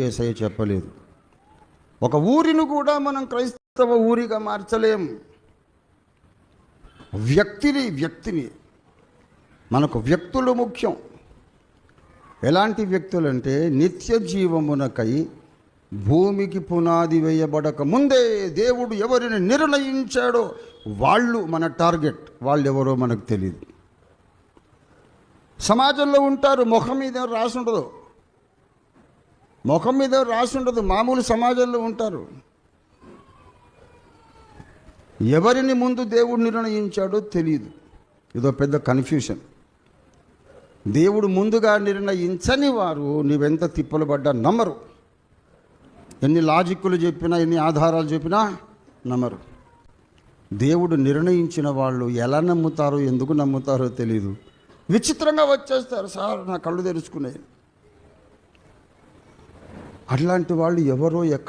ఏసయ్య చెప్పలేదు. ఒక ఊరిని కూడా మనం క్రైస్తవ ఊరిగా మార్చలేం. వ్యక్తిని వ్యక్తిని మనకు వ్యక్తులు ముఖ్యం. ఎలాంటి వ్యక్తులంటే నిత్య జీవమునకై భూమికి పునాది వేయబడక ముందే దేవుడు ఎవరిని నిర్ణయించాడో వాళ్ళు మన టార్గెట్ వాళ్ళు ఎవరో మనకు తెలియదు సమాజంలో ఉంటారు ముఖం మీద రాసి ఉండదు ముఖం మీద రాసి ఉండదు. మామూలు సమాజంలో ఉంటారు. ఎవరిని ముందు దేవుడు నిర్ణయించాడో తెలియదు. ఇదో పెద్ద కన్ఫ్యూషన్ దేవుడు ముందుగా నిర్ణయించని వారు నీవెంత తిప్పలు పడ్డా నమ్మరు. ఎన్ని లాజిక్కులు చెప్పినా ఎన్ని ఆధారాలు చెప్పినా నమ్మరు. దేవుడు నిర్ణయించిన వాళ్ళు ఎలా నమ్ముతారో ఎందుకు నమ్ముతారో తెలియదు విచిత్రంగా వచ్చేస్తారు. సార్ నా కళ్ళు తెరుచుకున్నాయి. అట్లాంటి వాళ్ళు ఎవరో ఎక్కడ